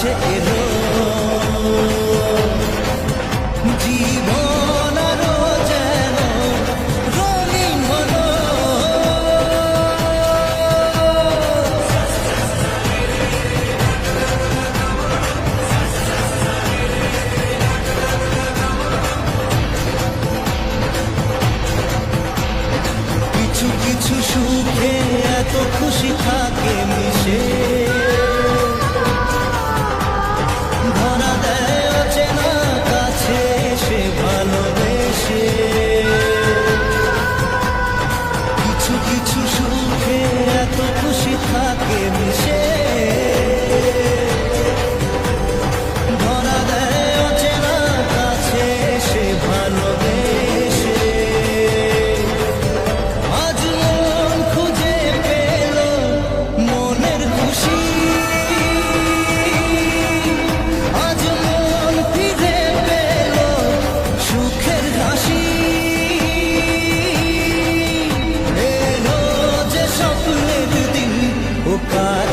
কাছে এলো। জীবন আরও যেন রঙিন কিছু কিছু সুখে এত খুশি থাক। God.